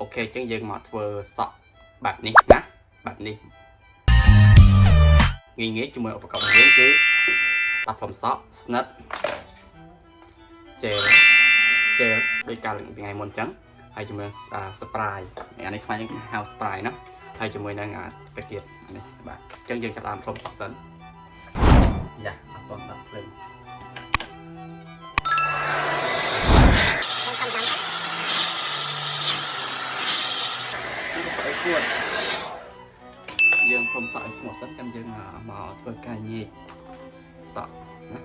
អូខេអញ្ចឹងយើងមកធ្វើសក់បែបនេះណាបែបនេះងាយងាយជាមួយឧបករណ៍របស់យើងគឺដាក់ផ្លុំសក់ស្និតជែលជែលដោយកាលថ្ងៃមុនអញ្ចឹងហើយជាមួយស្ប្រាយអានេះខ្មែរយើងហៅស្ប្រាយណាហើយជាមួយនឹងអាតាគៀបនេះបាទអញ្ចឹងយើងចាប់តាមផ្លុំសក់សិនយ៉ាអត់តន់ដាក់ភ្លើង សក់ឲ្យស្ងួតសិនចាំយើងមកធ្វើការញែកសក់ណា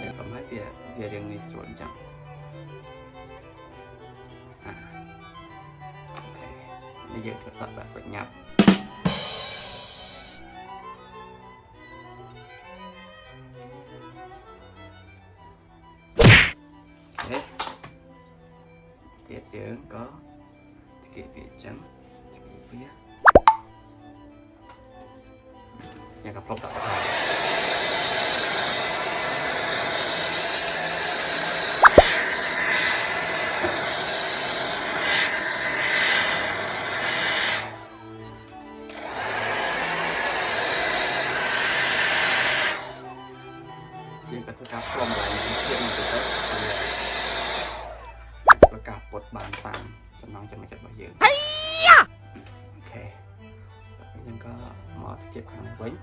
ពេលប្រហែលវាវារៀងងាយស្រួលអញ្ចឹងអាអូខេនេះយើងធ្វើសក់បែបប្រញាប់ tiếp dưỡng có thực hiện chấm thực hiện viết nhà gặp lộc tạo Hãy subscribe cho kênh Ghiền Mì Gõ Để không bỏ lỡ những video hấp dẫn កាសពុតបានតាមចំណងចំណុចចិត្តរបស់យើងអូខេតែយើងក៏មកជិបខាងនេះវិញ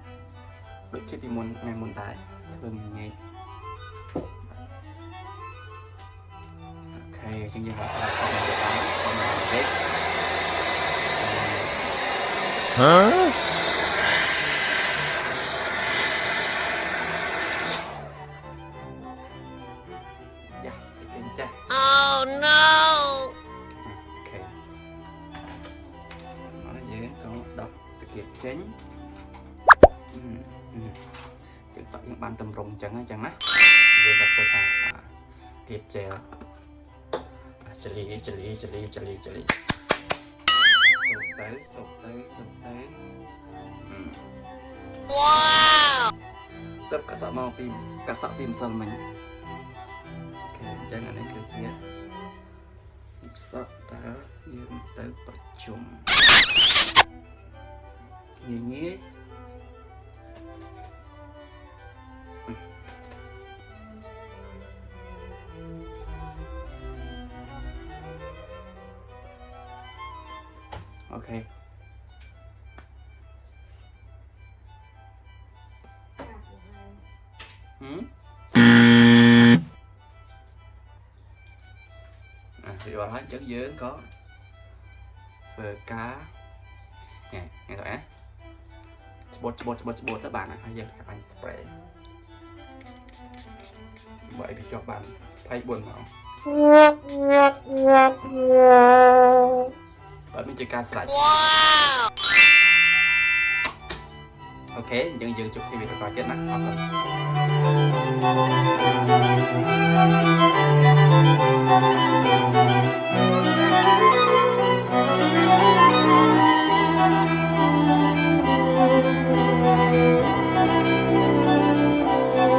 ដូចជាពីមុនថ្ងៃមុនដែរធ្វើងាយអូខេជាងយើងមកស្ដាប់ផងមកតាមផ ចេញអឺអឺយើងសក់យើងបានតម្រង់អញ្ចឹងអញ្ចឹងណាយើងក៏ធ្វើការរៀបជែលចលីចលីចលីចលីចលីសុកទៅសុកទៅសុកទៅអឺ Wow! ទៅកាសក់មកពីកាសក់ពីម្សិលមិញអូខេអញ្ចឹងអានេះគឺជាសក់តើយើងទៅប្រជុំ nghĩa. Ok. Ừ? à, thì vào đó chữ dưới có. Bờ cá. Nè nghe thoại á ចឹងយើងក៏ធ្វើការណែនេះទៅណាច្បត់ច្បត់ច្បត់ច្បត់ទៅបានហើយយើងបាញ់ spray បើឲ្យវាជាប់បាន24ម៉ោងបើមានជាការស្រេច Wow! អូខេអញ្ចឹងយើងជួបគ្នាវីដេអូក្រោយទៀតណាអរគុណ